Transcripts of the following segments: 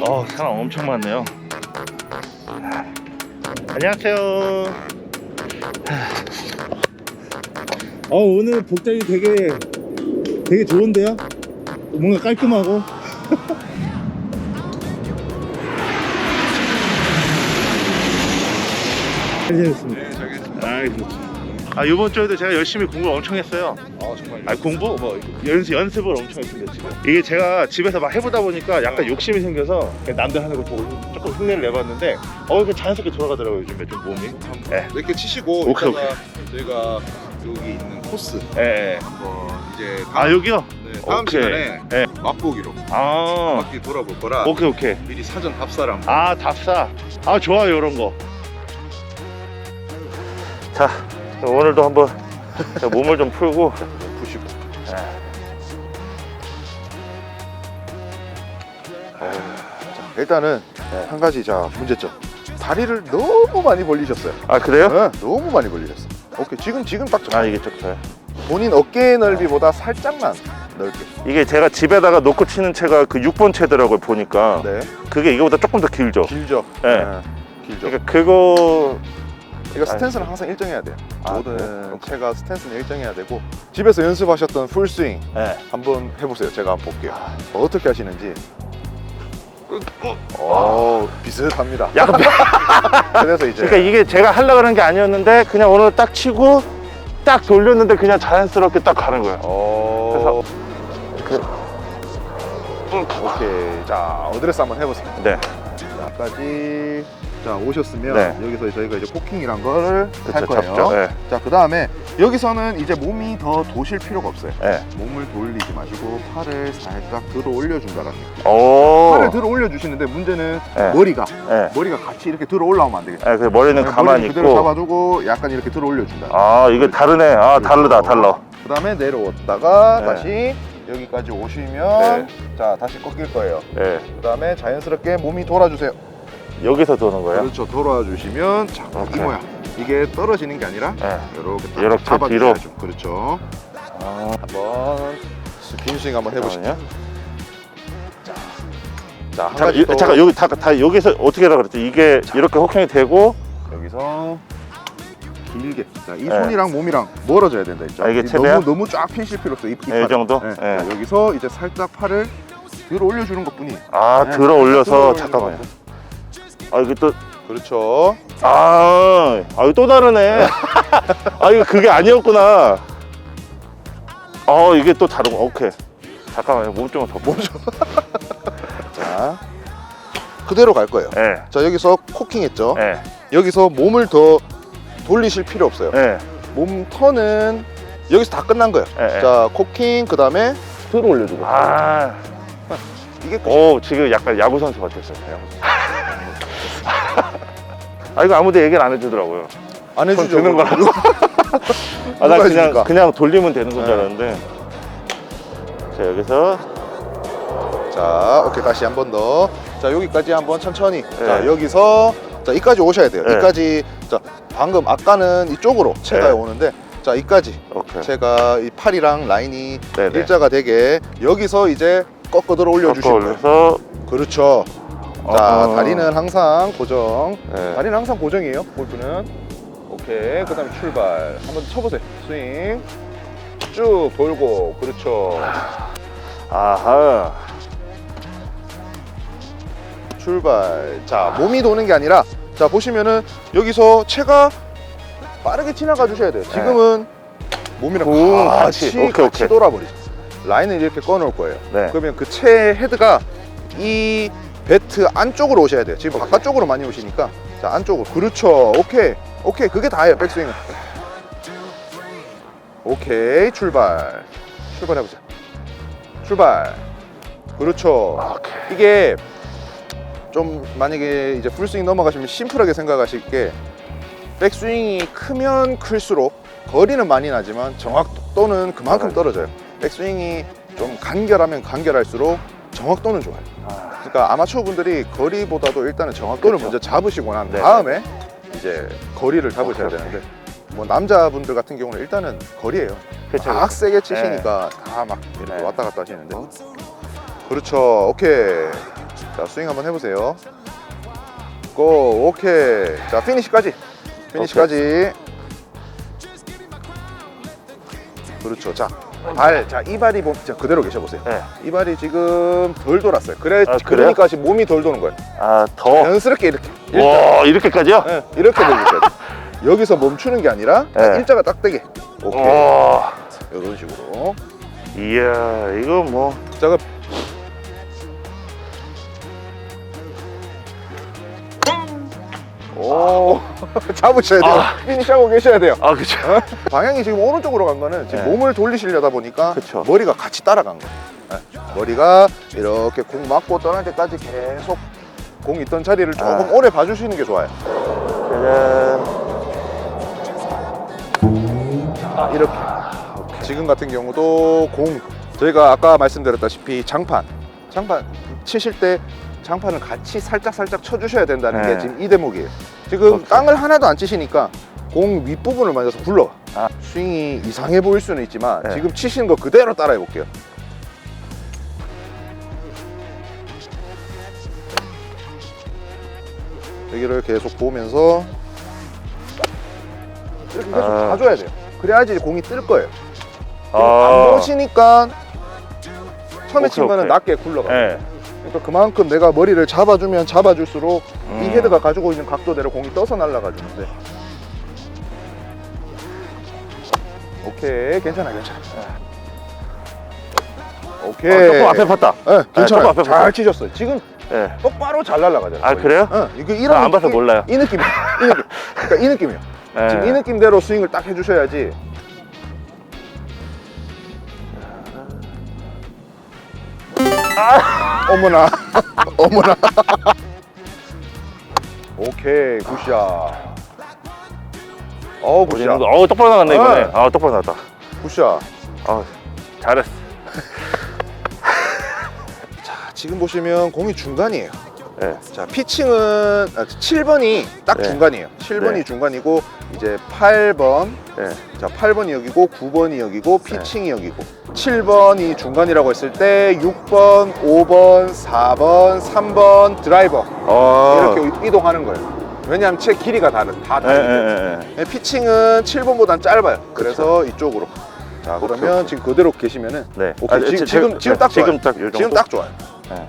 어 사람 엄청 많네요. 안녕하세요. 어 오늘 복장이 되게 되게 좋은데요? 뭔가 깔끔하고? 잘 지냈습니다 네, 잘 계십니다. 아, 아 이번 주에도 제가 열심히 공부 엄청 했어요. 아, 정말. 아 공부 뭐 연습 연습을 엄청 했습니다 지금. 이게 제가 집에서 막 해보다 보니까 약간 욕심이 생겨서 그냥 남들 하는 거 보고 조금 흉내를 내봤는데 어 이게 자연스럽게 돌아가더라고요 요즘에 좀 몸이. 예. 이렇게 치시고 오케이, 이따가 저희가 여기 있는 코스 예. 예. 한번 이제 아 다음, 여기요? 네, 다음 오케이. 시간에 예. 맛보기로 아 바퀴 돌아볼 거라 오케이 오케이. 미리 사전 답사를 한번 아 답사. 아 좋아요 이런 거. 자 오늘도 한번 자, 몸을 좀 풀고. 푸시고 예. 일단은 네. 한 가지 자 문제점 다리를 너무 많이 벌리셨어요 아 그래요? 네, 너무 많이 벌리셨어 오케이 지금 지금 딱아 이게 좀 좋아요. 본인 어깨 넓이보다 살짝만 넓게 이게 제가 집에다가 놓고 치는 채가 그 6번 채더라고요 보니까 네 그게 이거보다 조금 더 길죠 길죠 네. 길죠 그러니까 그거 이거 스탠스는 항상 일정해야 돼요. 아, 모든 그래요? 채가 스탠스는 일정해야 되고 집에서 연습하셨던 풀 스윙 네. 한번 해보세요. 제가 한번 볼게요. 어떻게 하시는지. 어. 어 비슷합니다. 약간 그래서 이제 그러니까 이게 제가 하려고 하는 게 아니었는데 그냥 오늘 딱 치고 딱 돌렸는데 그냥 자연스럽게 딱 가는 거예요. 어... 그- 오케이. 자 어드레스 한번 해보세요. 네. 여기까지 자 오셨으면 네. 여기서 저희가 이제 포킹이란 거를 할 그쵸 거예요 잡죠 네. 자 그 다음에 여기서는 이제 몸이 더 도실 필요가 없어요 네. 몸을 돌리지 마시고 팔을 살짝 들어 올려준다는 느낌 오 팔을 들어 올려주시는데 문제는 네. 머리가 네. 머리가 같이 이렇게 들어 올라오면 안 되겠어요 네, 그 머리는 네, 가만히 머리를 그대로 있고 잡아주고 약간 이렇게 들어 올려준다 아 이게 다르네 아 다르다 달라 그 다음에 내려왔다가 네. 다시 여기까지 오시면 네. 자 다시 꺾일 거예요 네. 그 다음에 자연스럽게 몸이 돌아주세요 여기서 도는 거예요 그렇죠 돌아 주시면 자, 이. 모양 이게 떨어지는 게 아니라 네. 이렇게 딱 이렇게 잡아주셔야죠 그렇죠 아, 한번 긴 스윙 한번 해보시죠 잠깐만요. 자 한 잠깐, 가지 이- 또 잠깐 여기 다, 다 여기서 어떻게 하라 그랬지 이게 이렇게 호킹이 되고 여기서 길게 자, 이 네. 손이랑 몸이랑 멀어져야 된다 했죠 아, 이게 이 최대한? 너무 너무 쫙 펴실 필요 없어 이, 이 네, 이 팔. 정도? 네. 네. 자, 여기서 이제 살짝 팔을 들어 올려주는 것뿐이 아 네, 들어 올려서 잠깐만요. 아 이게 또 그렇죠 아, 아 이거 또 다르네. 아 이거 그게 아니었구나. 어 이게 또 다른 거. 오케이. 잠깐만요. 몸좀 더. 몸 좀. 자 그대로 갈 거예요 예. 자 여기서 코킹 했죠 예. 여기서 몸을 더 돌리실 필요 없어요 예. 몸 턴은 여기서 다 끝난 거예요 예. 자 코킹 그 다음에 들어 올려주고 아, 이게 끝 오 지금 약간 야구 선수 같았어요. 아 이거 아무도 얘기를 안 해주더라고요. 안손 해주죠 드는 거라. 그거. 아, 나 그냥 해줍니까? 그냥 돌리면 되는 건줄 네. 알았는데. 자 여기서 자 오케이 다시 한 번 더 자 여기까지 한번 천천히 자 네. 여기서 자 이까지 오셔야 돼요 네. 이까지 자 방금 아까는 이쪽으로 채가 네. 오는데 자 이까지 오케이. 제가 이 팔이랑 라인이 네 네. 일자가 되게 여기서 이제 꺾어 들어 꺾어 올려주시면 돼요 올려서. 그렇죠 자 어. 다리는 항상 고정 네. 다리는 항상 고정이에요 골프는 오케이 그 다음에 출발 한번 쳐보세요 스윙 쭉 돌고 그렇죠 아하. 출발 자 몸이 도는 게 아니라 자 보시면은 여기서 채가 빠르게 지나가 주셔야 돼요 지금은 몸이랑 오, 같이 같이. 오케이, 같이 오케이. 돌아버리죠 라인을 이렇게 꺼놓을 거예요 네. 그러면 그 채 헤드가 이 배트 안쪽으로 오셔야 돼요. 지금 바깥쪽으로 많이 오시니까. 자 안쪽으로. 그렇죠. 오케이. 오케이. 그게 다예요. 백스윙은. 오케이. 출발. 출발해보자. 출발. 그렇죠. 이게 좀 만약에 이제 풀스윙 넘어가시면 심플하게 생각하실 게 백스윙이 크면 클수록 거리는 많이 나지만 정확도는 그만큼. 떨어져요. 백스윙이 좀 간결하면 간결할수록 정확도는 좋아요 아. 그러니까 아마추어 분들이 거리보다도 일단은 정확도를 그쵸. 먼저 잡으시고 난 네. 다음에 이제 거리를 잡으셔야 오케이, 되는데 뭐 남자분들 같은 경우는 일단은 거리예요 그쵸. 막 세게 치시니까 다 막 이렇게 네. 왔다 갔다 하시는데 그렇죠 오케이 자 스윙 한번 해보세요. 고 오케이. 자 피니시까지. 피니시까지. 그렇죠. 자 발, 자 이발이 보, 자 그대로 계셔보세요. 네. 이발이 지금 덜 돌았어요. 그래 아, 그래요? 그러니까 지금 몸이 덜 도는 거예요. 아, 더. 자연스럽게 이렇게 와, 이렇게까지요? 네, 이렇게 돌리셔야 돼. 여기서 멈추는 게 아니라 네. 일자가 딱 되게. 오케이. 와, 이런 식으로. 이야, 이거 뭐. 자, 그 오, 잡으셔야 돼요. 아. 피니시하고 계셔야 돼요. 아, 그쵸. 어? 방향이 지금 오른쪽으로 간 거는 지금 네. 몸을 돌리시려다 보니까 그쵸. 머리가 같이 따라간 거예요. 네. 머리가 이렇게 공 맞고 떠날 때까지 계속 공 있던 자리를 조금 아. 오래 봐주시는 게 좋아요. 짜잔. 아, 이렇게. 지금 같은 경우도 공 저희가 아까 말씀드렸다시피 장판 장판 치실 때 장판을 같이 살짝 살짝 쳐주셔야 된다는 네. 게 지금 이 대목이에요. 지금 오케이. 땅을 하나도 안 치시니까 공 윗부분을 만져서 굴러. 아. 스윙이 이상해 보일 수는 있지만 네. 지금 치시는 거 그대로 따라해 볼게요. 여기를 계속 보면서 이렇게 계속 아. 봐줘야 돼요. 그래야지 공이 뜰 거예요. 안 아, 보시니까 처음에 친 오케이, 거는 오케이. 낮게 굴러가. 예. 그러니까 그만큼 내가 머리를 잡아주면 잡아줄수록 이 음. 헤드가 가지고 있는 각도대로 공이 떠서 날아가 주는데. 오케이, 괜찮아, 괜찮아. 오케이. 아, 조금 앞에 팠다. 네, 괜찮아요. 조금 앞에 잘 봤어요. 치셨어요. 지금 예. 똑바로 잘 날아가잖아요. 아, 거의. 그래요? 응, 이거 이런 안 봐서 이- 몰라요. 이 느낌, 이 느낌. 그러니까 이 느낌이요. 예. 지금 이 느낌대로 스윙을 딱 해주셔야지. 어머나, 어머나. 오케이, 굿샷. 어우, 굿샷. 어, 똑바로 나갔네. 네. 아, 똑바로 나갔다. 굿샷. 아, 잘했어. 자, 지금 보시면 공이 중간이에요. 예. 자, 피칭은 아, 7번이 딱 네. 중간이에요. 7번이 네. 중간이고 이제 8번, 예. 자, 8번이 여기고 9번이 여기고 피칭이 여기고 7번이 중간이라고 했을 때 6번, 5번, 4번, 3번 드라이버 어. 이렇게 이동하는 거예요. 왜냐하면 채 길이가 다른 다 예, 예, 다른데 예, 예. 피칭은 7번보단 짧아요. 그래서 이쪽으로. 자, 오케이, 그러면 오케이. 지금 그대로 계시면은 네. 오케이. 아, 지 금, 제- 지금, 제- 지금 딱 좋아요. 지금 딱요 정도. 지금 딱 좋아요. 예.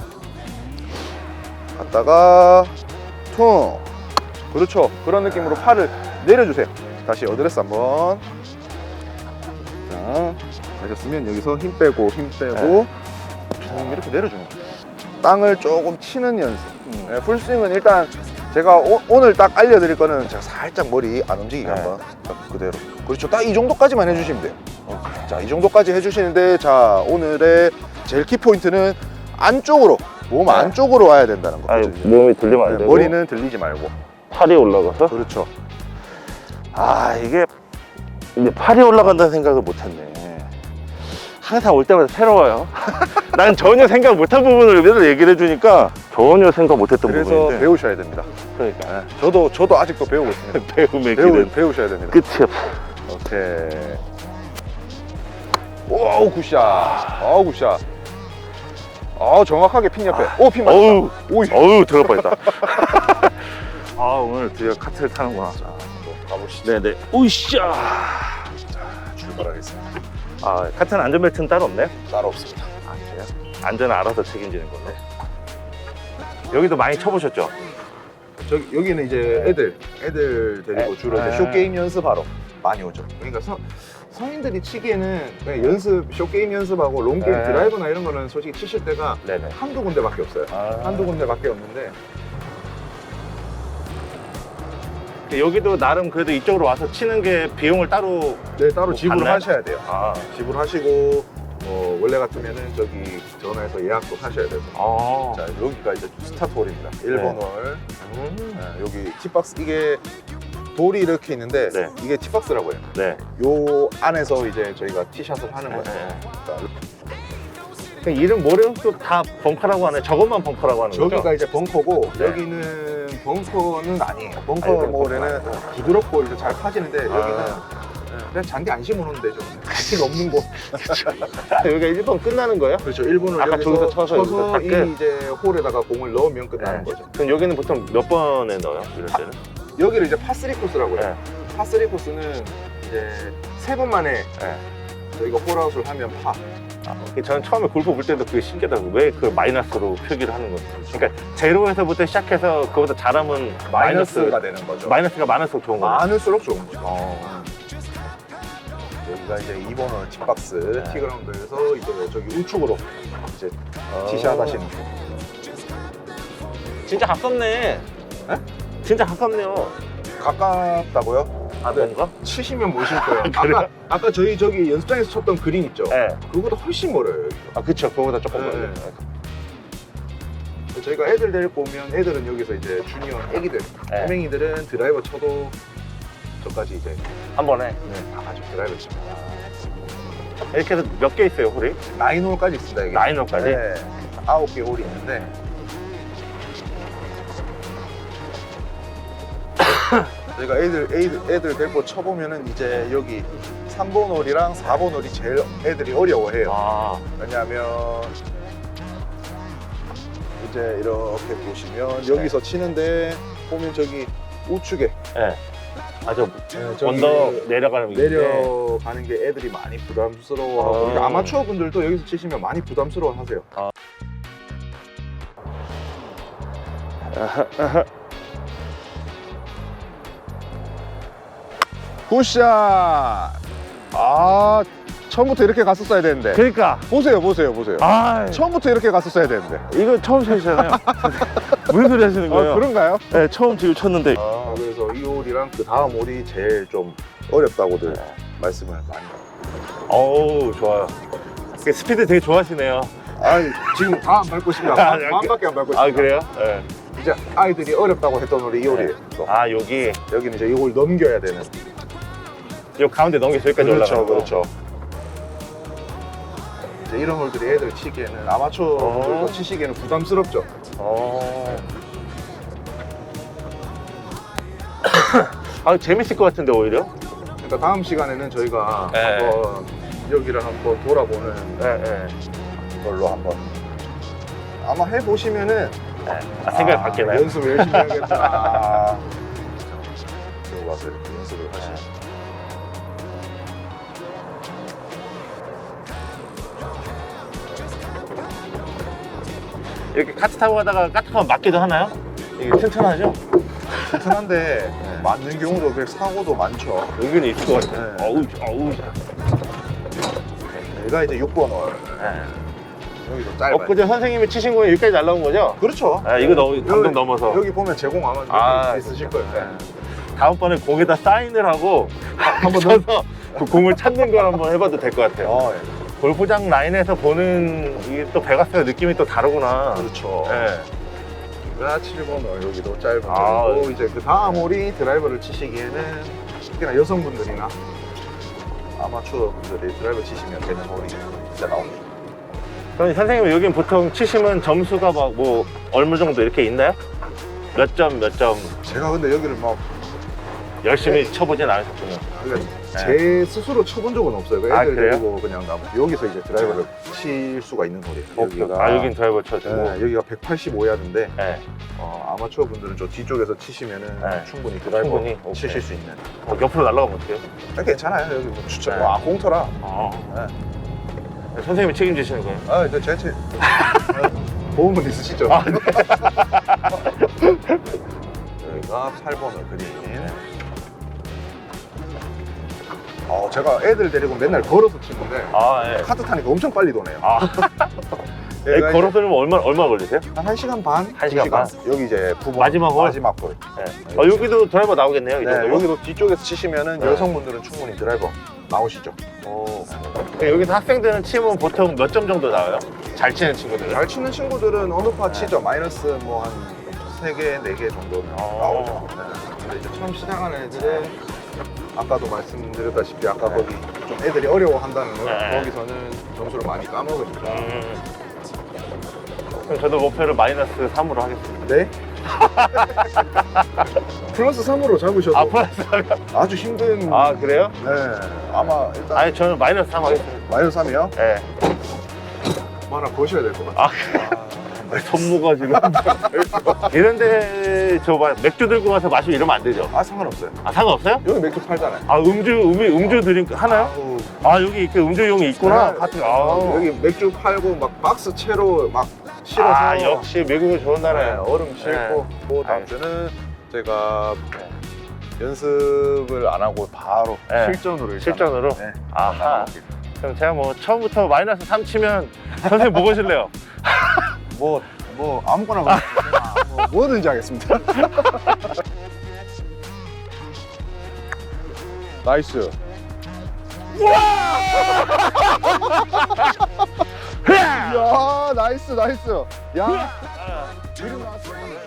갔다가 퉁 그렇죠 그런 느낌으로 팔을 내려주세요. 다시 어드레스 한번. 자 하셨으면 여기서 힘 빼고 힘 빼고. 퉁 이렇게 내려주는 거예요. 땅을 조금 치는 연습. 음. 네, 풀스윙은 일단 제가 오, 늘딱 알려드릴 거는 제가 살짝 머리 안 움직이게 네. 한번 딱 그대로. 그렇죠. 딱 이 정도까지만 해주시면 돼요. 자 이 정도까지 해주시는데 자 오늘의 제일 키포인트는 안쪽으로 몸 네. 안쪽으로 와야 된다는 거 아니, 몸이 들리면 안 네, 되고. 머리는 들리지 말고. 팔이 올라가서. 그렇죠 아, 이게 이제 팔이 올라간다는 생각을 못 했네. 항상 올 때마다 새로워요. 난 전혀 생각 못한 부분을 맨날 얘기를 해주니까 전혀 생각 못했던 그래서 부분인데. 배우셔야 됩니다 그러니까. 네, 저도 저도 아직도 배우고 있습니다 배움의 배우, 길은 배우 셔야 됩니다 끝이 없어. 오케이 오우 굿샷 어우 굿샷 어 정확하게 핀 옆에 오핀 맞았다 어우, 오이 어우, 들어갈 뻔했다. 아, 오늘 드디어 카트를 타는구나. 자 가보시죠 네네. 오이씨. 출발하겠습니다 아, 카트는 안전벨트는 따로 없네? 따로 없습니다 아, 그래요? 안전은 알아서 책임지는 거네. 여기도 많이 쳐보셨죠? 저기 여기는 이제 애들 애들 데리고 에, 주로 이제 에. 쇼 게임 연습하러 많이 오죠 그러니까 성, 성인들이 치기에는 그냥 연습 쇼 게임 연습하고 롱 게임 에. 드라이버나 이런 거는 솔직히 치실 때가 네네. 한두 군데밖에 없어요 아, 한두 군데밖에 없는데 여기도 나름 그래도 이쪽으로 와서 치는 게 비용을 따로 네 따로 뭐 지불을 받나요? 하셔야 돼요 아, 지불하시고 뭐 원래 같으면은 저기 전화해서 예약도 하셔야 되고 아. 자 여기가 이제 스타트 홀입니다 1번 홀 음. 네, 여기 티박스 이게 돌이 이렇게 있는데 네. 이게 티박스라고 해요 네. 요 안에서 이제 저희가 티샷을 하는 거예요 네. 자, 그 이름? 또다 벙커라고 하네. 저것만 벙커라고 하는 거죠? 저기가 이제 벙커고 네. 여기는 벙커는 아니에요 벙커 아니, 모래는 아니고. 부드럽고 이제 잘 파지는데 여기는 아. 네, 그냥 잔디 안 심어놓으면 되죠. 같이 넘는 곳. 여기가 1번 끝나는 거예요? 그렇죠. 1분을 아까 저기서 쳐서 여기서? 이 이제 홀에다가 공을 넣으면 끝나는 네. 거죠. 그럼 여기는 보통 몇 번에 넣어요? 이럴 때는? 여기를 이제 파3 코스라고 해요. 네. 파3 코스는 이제 세 번 만에 네. 저희가 홀아웃을 하면 파. 저는 처음에 골프 볼 때도 그게 신기하다고 왜 그 마이너스로 표기를 하는 건지 그러니까 제로에서부터 시작해서 그거보다 잘하면 마이너스 마이너스가 되는 거죠. 마이너스가 많을수록 좋은 거예요 많을수록 좋은 거죠. 어. 여기가 이제 2번 홀 팁박스 네. 티그라운드에서 이제 저기 우측으로 이제 티샷 하시는 중. 진짜 가깝네 네? 진짜 가깝네요 가깝다고요? 아 네. 뭔가? 치시면 보실 거예요. 그래요? 아까 아까 저희 저기 연습장에서 쳤던 그린 있죠. 네. 그거보다 훨씬 멀어요. 여기가. 아 그쵸 그거보다 조금 네. 멀어요 저희가 애들 데리고 오면 애들은 여기서 이제 주니어 애기들, 네. 꼬맹이들은 드라이버 쳐도 저까지 이제 한 번에 네, 다 가지고 드라이버 칩니다. 이렇게 해서 몇 개 있어요 홀이? 나인 홀까지 있습니다. 이게. 나인 홀까지? 네. 아홉 개 홀이 있는데 저희가 애들, 애들, 애들 데리고 쳐보면은 이제 여기 3번 홀이랑 4번 홀이 제일 애들이 어려워해요. 아 왜냐하면 이제 이렇게 보시면 여기서 치는데 보면 저기 우측에 네. 아저 네, 저기 언덕 내려가는 게 있는데. 내려가는 게 애들이 많이 부담스러워하고 아. 그러니까 아마추어 분들도 여기서 치시면 많이 부담스러워하세요. 굿샷! 아 처음부터 이렇게 갔었어야 되는데. 그러니까. 보세요 보세요 보세요. 아 처음부터 이렇게 갔었어야 되는데. 이거 처음 치시잖아요. 무슨 소리 하시는 거예요? 아 그런가요? 네 처음 지금 쳤는데. 아, 그래서 이 홀이랑 그 다음 홀이 제일 좀 어렵다고들 말씀을 많이 어우 좋아요. 그 스피드 되게 좋아하시네요. 아 지금 다 안 밟고 싶냐 아, 반밖에 안 밟고 싶냐 아 그래요? 네. 이제 아이들이 어렵다고 했던 홀이 이 홀이에요 또. 아 여기. 여기는 이제 이 홀 넘겨야 되는 요 가운데 넘겨 저기까지 그렇죠 올라가는 거 그렇죠 이제 이런 홀들이 애들 치기에는 아마추어 어. 치시기에는 부담스럽죠 어. 아 재밌을 것 같은데 오히려 그러니까 다음 시간에는 저희가 네. 한번 여기를 한번 돌아보는 네, 네. 걸로 한번 아마 해 보시면은 아, 생각이 아, 바뀌나요? 연습을 열심히 해야겠다 와서 이렇게 연습을 하시 이렇게 카트 타고 가다가 까딱하면 맞기도 하나요? 이게 튼튼하죠? 튼튼한데 맞는 경우도 그 사고도 많죠 은근히 있을 것 같아요 네. 어우 어우 얘가 이제 6번 홀 네. 여기도 짧아요 엊그제 선생님이 치신 거에 여기까지 날라온 거죠? 그렇죠 아, 이거 너무 여기- 넘어서 여기 보면 제공 아마 아, 아, 있으실 거예요 네. 다음번에 공에다 사인을 하고 한번 쳐서 그 공을 찾는 걸 한번 해봐도 될 것 같아요 어, 예. 골프장 라인에서 보는 이게 또 베가스가 느낌이 또 다르구나. 그렇죠. 네. 가 7번 홀 여기도 짧은 아, 홀이고 이제 그 다음 홀이 드라이버를 치시기에는 특히나 여성분들이나 아마추어 분들이 드라이버 치시면 되는 홀이 진짜 나옵니다. 그럼 선생님 여긴 보통 치시면 점수가 막뭐 어느 정도 이렇게 있나요? 몇 점 몇 점? 제가 근데 여기를 막 열심히 쳐보진 않으셨군요 그러니까 제 스스로 쳐본 적은 없어요. 그 아, 애들 그래요? 데리고 그냥 나 여기서 이제 드라이버를 칠 수가 있는 홀이에요. 아 여긴 드라이버 쳐주고 네, 여기가 185야드인데 네. 어, 아마추어 분들은 저 뒤쪽에서 치시면은 네. 충분히 드라이버 충분히? 오케이. 치실 수 있는. 어, 옆으로 날아가면 어떡해요? 아, 괜찮아요. 여기 뭐 추천. 네. 아 공터라. 아. 네. 선생님이 책임지시는 거예요? 아 이제 제 제. 보험은 있으시죠? 아, 네. 여기가 8번을 그린. 어, 제가 애들 데리고 맨날 걸어서 치는데 아, 예. 카트 타니까 엄청 빨리 도네요. 아, 얘가 이제 걸어서 면 얼마, 얼마 걸리세요? 한 1시간 반? 한 시간 두 반? 여기 이제 9번 마지막 홀? 마지막 홀. 네. 어, 여기도 드라이버 나오겠네요, 이 네, 정도? 여기도 뒤쪽에서 치시면은 네. 여성분들은 충분히 드라이버 나오시죠. 오. 네, 여기서 학생들은 치면 보통 몇 점 정도 나와요? 잘 치는 친구들은? 잘 치는 친구들은 어느 파 네. 치죠. 마이너스 뭐 한 3개, 4개 정도는 어. 나오죠. 네. 근데 이제 처음 시작하는 애들은 아까도 말씀드렸다시피 아까 네. 거기 좀 애들이 어려워한다는 거 네. 거기서는 점수를 많이 까먹으니까. 음. 그럼 저도 목표를 마이너스 3으로 하겠습니다. 네? 플러스 3으로 잡으셔도 아 플러스 하면 아주 힘든 아 그래요? 네 아마 일단 아니 저는 마이너스 3 하겠습니다 마이너스 3이요? 예뭐 하나 거셔야 될 것 같아요 아, 손무가 지금 이런데 저 막 맥주 들고 가서 마시면 이러면 안 되죠 아 상관없어요 아 상관없어요? 여기 맥주 팔잖아요 아 음주 음이 음주 드링크 하나요? 아우, 아 여기 이렇게 음주용이 있구나 네. 같은 아 여기 맥주 팔고 막 박스 채로 막 실어서 아 역시 미국은 좋은 네, 나라예요 얼음 싣고 그 다음 네. 주는 제가 연습을 안 하고 바로 네. 실전으로 일단 실전으로 네. 아하 나가볼게요. 그럼 제가 뭐 처음부터 마이너스 3 치면 선생님 뭐 보실래요? 뭐, 뭐 아무거나 뭐, 뭐 뭐든지 하겠습니다. 나이스. 야! 나이스 나이스. 야. 나왔어